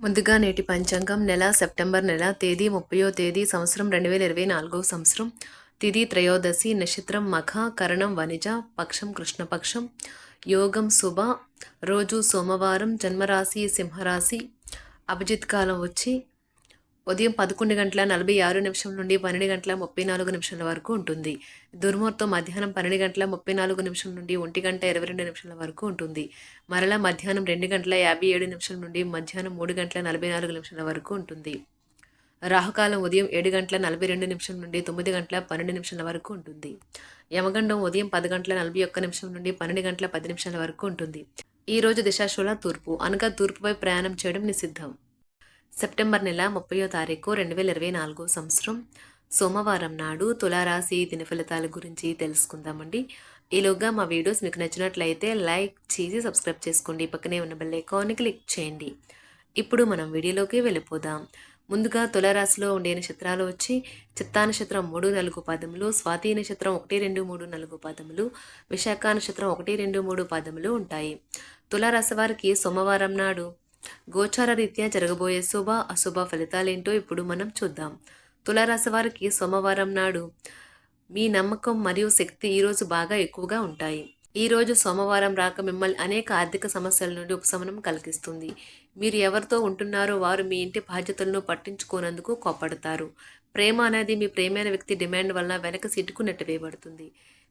ముందుగా నేటి పంచాంగం నెల సెప్టెంబర్ నెల తేదీ ముప్పయో తేదీ సంవత్సరం రెండు వేల ఇరవై నాలుగో సంవత్సరం. తిథి త్రయోదశి నక్షత్రం మఖ కరణం వనిజ పక్షం కృష్ణపక్షం. యోగం శుభ. రోజు సోమవారం జన్మరాశి సింహరాశి. అభిజిత్ కాలం వచ్చి ఉదయం పదకొండు గంటల నలభై ఆరు నిమిషం నుండి పన్నెండు గంటల ముప్పై నాలుగు నిమిషాల వరకు ఉంటుంది. దుర్ముహూర్తం మధ్యాహ్నం పన్నెండు గంటల ముప్పై నాలుగు నిమిషం నుండి ఒంటి గంట ఇరవై రెండు నిమిషాల వరకు ఉంటుంది. మరలా మధ్యాహ్నం రెండు గంటల యాభై ఏడు నిమిషం నుండి మధ్యాహ్నం మూడు గంటల నలభై నాలుగు నిమిషాల వరకు ఉంటుంది. రాహుకాలం ఉదయం ఏడు గంటల నలభై రెండు నిమిషం నుండి తొమ్మిది గంటల పన్నెండు నిమిషాల వరకు ఉంటుంది. యమగండం ఉదయం పది గంటల నలభై ఒక్క నిమిషం నుండి పన్నెండు గంటల పది నిమిషాల వరకు ఉంటుంది. ఈ రోజు దిశాశూల తూర్పు అనగా తూర్పుపై ప్రయాణం చేయడం నిషిద్ధం. సెప్టెంబర్ నెల ముప్పయో తారీఖు రెండు వేల ఇరవై నాలుగో సంవత్సరం. సోమవారం నాడు తులారాశి దిన ఫలితాల గురించి తెలుసుకుందామండి. ఈలోగా మా వీడియోస్ మీకు నచ్చినట్లయితే లైక్ చేసి సబ్స్క్రైబ్ చేసుకోండి. పక్కనే ఉన్న బెల్ ఐకాన్ని క్లిక్ చేయండి. ఇప్పుడు మనం వీడియోలోకి వెళ్ళిపోదాం. ముందుగా తులారాశిలో ఉండే నక్షత్రాలు వచ్చి చిత్తా నక్షత్రం మూడు నాలుగు పాదములు స్వాతి నక్షత్రం ఒకటి రెండు మూడు నాలుగు పాదములు విశాఖ నక్షత్రం ఒకటి రెండు మూడు పాదములు ఉంటాయి. తులారాశి వారికి సోమవారం నాడు గోచార రీత్యా జరగబోయే శుభ అశుభ ఫలితాలేంటో ఇప్పుడు మనం చూద్దాం. తులారాశి వారికి సోమవారం నాడు మీ నమ్మకం మరియు శక్తి ఈరోజు బాగా ఎక్కువగా ఉంటాయి. ఈ రోజు సోమవారం రాక మిమ్మల్ని అనేక ఆర్థిక సమస్యల నుండి ఉపశమనం కలిగిస్తుంది. మీరు ఎవరితో ఉంటున్నారో వారు మీ ఇంటి బాధ్యతలను పట్టించుకోనందుకు కోపడతారు ప్రేమ అనేది మీ ప్రేమైన వ్యక్తి డిమాండ్ వలన వెనక సీటుకు నెట్టవేయబడుతుంది.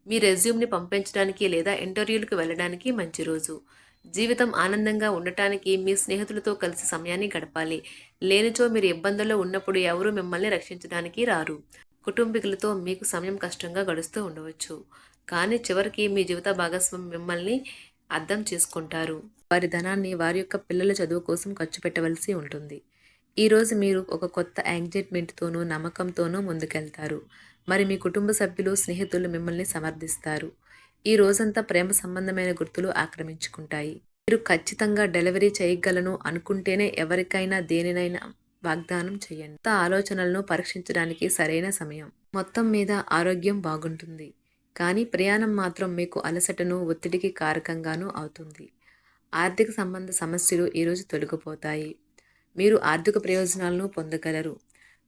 మీ రెజ్యూమ్ని పంపించడానికి లేదా ఇంటర్వ్యూలకు వెళ్ళడానికి మంచి రోజు. జీవితం ఆనందంగా ఉండటానికి మీ స్నేహితులతో కలిసి సమయాన్ని గడపాలి. లేనిచో మీరు ఇబ్బందుల్లో ఉన్నప్పుడు ఎవరూ మిమ్మల్ని రక్షించడానికి రారు. కుటుంబీకులతో మీకు సమయం కష్టంగా గడుస్తూ ఉండవచ్చు. కానీ చివరికి మీ జీవిత భాగస్వామి మిమ్మల్ని అర్థం చేసుకుంటారు. వారి ధనాన్ని వారి యొక్క పిల్లల చదువు కోసం ఖర్చు పెట్టవలసి ఉంటుంది. ఈరోజు మీరు ఒక కొత్త యాంగ్జైట్మెంట్తోనూ నమ్మకంతోనూ ముందుకెళ్తారు. మరి మీ కుటుంబ సభ్యులు స్నేహితులు మిమ్మల్ని సమర్థిస్తారు. ఈ రోజంతా ప్రేమ సంబంధమైన గుర్తులు ఆక్రమించుకుంటాయి. మీరు ఖచ్చితంగా డెలివరీ చేయగలను అనుకుంటేనే ఎవరికైనా దేనినైనా వాగ్దానం చేయండి. కొత్త ఆలోచనలను పరీక్షించడానికి సరైన సమయం. మొత్తం మీద ఆరోగ్యం బాగుంటుంది. కానీ ప్రయాణం మాత్రం మీకు అలసటను ఒత్తిడికి కారకంగానూ అవుతుంది. ఆర్థిక సంబంధ సమస్యలు ఈరోజు తొలగిపోతాయి. మీరు ఆర్థిక ప్రయోజనాలను పొందగలరు.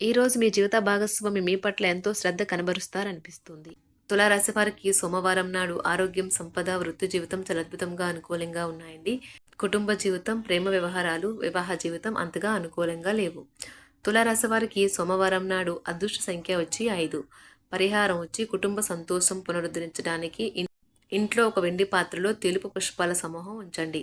ఈరోజు మీ జీవిత భాగస్వామి మీ పట్ల ఎంతో శ్రద్ధ కనబరుస్తారనిపిస్తుంది. తులారాశి వారికి సోమవారం నాడు ఆరోగ్యం సంపద వృత్తి జీవితం చాలా అద్భుతంగా అనుకూలంగా ఉన్నాయండి. కుటుంబ జీవితం ప్రేమ వ్యవహారాలు వివాహ జీవితం అంతగా అనుకూలంగా లేవు. తులారాశి వారికి సోమవారం నాడు అదృష్ట సంఖ్య వచ్చి ఐదు. పరిహారం వచ్చి కుటుంబ సంతోషం పునరుద్ధరించడానికి ఇంట్లో ఒక వెండి పాత్రలో తెలుపు పుష్పాల సమూహం ఉంచండి.